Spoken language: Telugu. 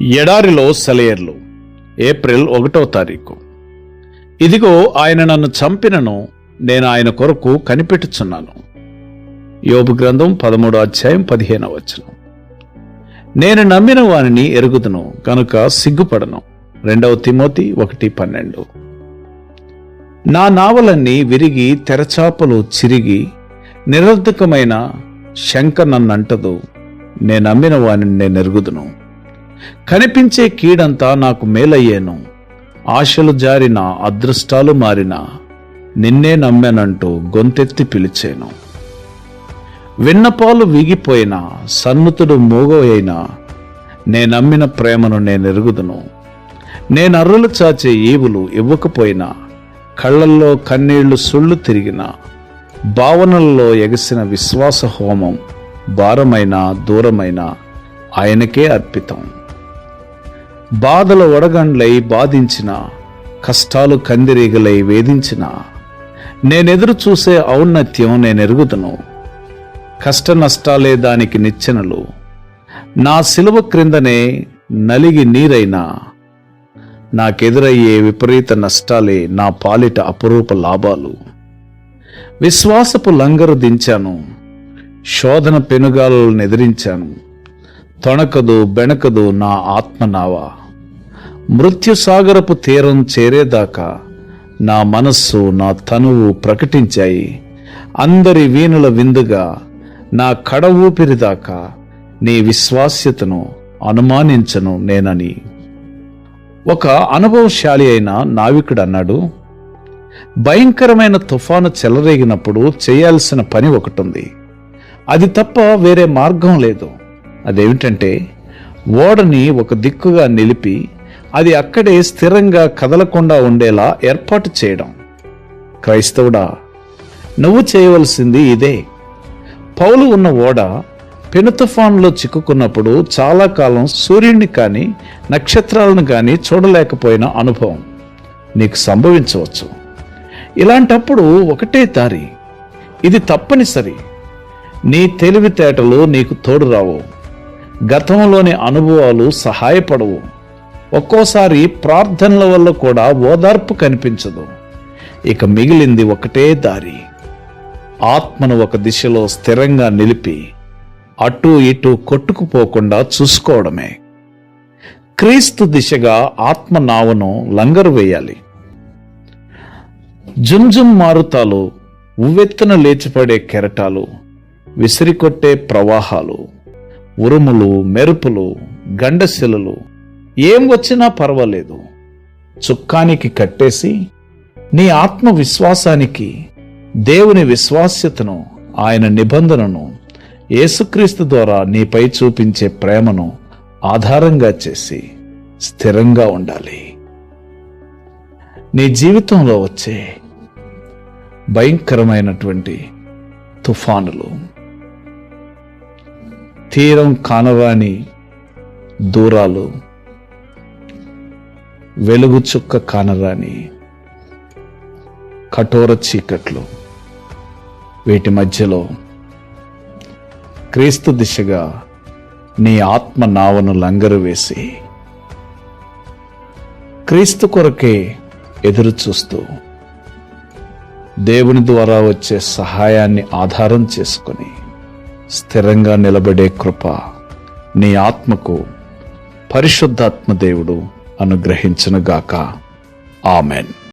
ఎడారిలో సెలయర్లు ఏప్రిల్ ఒకటో తారీఖు. ఇదిగో ఆయన నన్ను చంపినను నేను ఆయన కొరకు కనిపెట్టుచున్నాను. యోపు గ్రంథం పదమూడో అధ్యాయం పదిహేనవ వచనం. నేను నమ్మిన వానిని ఎరుగుదును కనుక సిగ్గుపడను. రెండవ తిమోతి ఒకటి పన్నెండు. నా నావలన్నీ విరిగి తెరచాపలు చిరిగి నిరర్ధకమైన శంక నన్నంటదు. నేను నమ్మిన వానిని నేను ఎరుగుదును. కనిపించే కీడంతా నాకు మేలయ్యేను. ఆశలు జారిన అదృష్టాలు మారిన నిన్నే నమ్మానంటూ గొంతెత్తి పిలిచేను. విన్నపాలు వీగిపోయిన సన్నుతుడు మూగోయైనా నేనమ్మిన ప్రేమను నేనెరుగుదును నేనర్రులు చాచే ఈవులు ఇవ్వకపోయినా కళ్ళల్లో కన్నీళ్ళు సుళ్ళు తిరిగిన భావనల్లో ఎగసిన విశ్వాస హోమం భారమైన దూరమైన ఆయనకే అర్పితం. బాధల వడగండ్లై బాధించిన కష్టాలు కందిరీగలై వేధించిన నేనెదురు చూసే ఔన్నత్యం నేనెరుగుదును. కష్ట నష్టాలే దానికి నిచ్చెనలు. నా సిలువ క్రిందనే నలిగి నీరైనా నాకెదురయ్యే విపరీత నష్టాలే నా పాలిట అపురూప లాభాలు. విశ్వాసపు లంగరు దించాను. శోధన పెనుగాలను ఎదిరించాను. తొణకదు బెణకదు నా ఆత్మనావ. మృత్యుసాగరపు తీరం చేరేదాకా నా మనస్సు నా తనువు ప్రకటించాయి. అందరి వీణుల విందుగా నా కడ ఊపిరిదాకా నీ విశ్వాస్యతను అనుమానించను నేనని. ఒక అనుభవశాలి అయిన నావికుడు అన్నాడు భయంకరమైన తుఫాను చెలరేగినప్పుడు చేయాల్సిన పని ఒకటి ఉంది అది తప్ప వేరే మార్గం లేదు. అదేమిటంటే ఓడని ఒక దిక్కుగా నిలిపి అది అక్కడే స్థిరంగా కదలకుండా ఉండేలా ఏర్పాటు చేయడం. క్రైస్తవుడా నువ్వు చేయవలసింది ఇదే. పౌలు ఉన్న ఓడ పెను తుఫాన్లో చిక్కుకున్నప్పుడు చాలా కాలం సూర్యుడిని కానీ నక్షత్రాలను కానీ చూడలేకపోయిన అనుభవం నీకు సంభవించవచ్చు. ఇలాంటప్పుడు ఒకటే దారి. ఇది తప్పనిసరి. నీ తెలివితేటలు నీకు తోడు రావు గతంలోని అనుభవాలు సహాయపడవు. ఒక్కోసారి ప్రార్థనల వల్ల కూడా ఓదార్పు కనిపించదు. ఇక మిగిలింది ఒకటే దారి. ఆత్మను ఒక దిశలో స్థిరంగా నిలిపి అటు ఇటు కొట్టుకుపోకుండా చూసుకోవడమే. క్రీస్తు దిశగా ఆత్మ నావను లంగరు వేయాలి. జుంజుం మారుతాలు ఉవ్వెత్తున లేచిపడే కెరటాలు విసిరికొట్టే ప్రవాహాలు. ఉరుములు మెరుపులు గండశిలలు. ఏం వచ్చినా పర్వాలేదు. చుక్కానికి కట్టేసి నీ ఆత్మవిశ్వాసానికి దేవుని విశ్వాస్యతను ఆయన నిబంధనను యేసుక్రీస్తు ద్వారా నీపై చూపించే ప్రేమను ఆధారంగా చేసి స్థిరంగా ఉండాలి. నీ జీవితంలో వచ్చే భయంకరమైనటువంటి తుఫానులు తీరం కానరాని దూరాలు వెలుగు చుక్క కానరాని కఠోర చీకట్లు. వీటి మధ్యలో క్రీస్తు దిశగా నీ ఆత్మ నావను లంగరు వేసి క్రీస్తు కొరకే ఎదురు చూస్తూ దేవుని ద్వారా వచ్చే సహాయాన్ని ఆధారం చేసుకొని స్థిరంగా నిలబడే కృప నీ ఆత్మకు పరిశుద్ధాత్మ దేవుడు అనుగ్రహించునుగాక. ఆమెన్.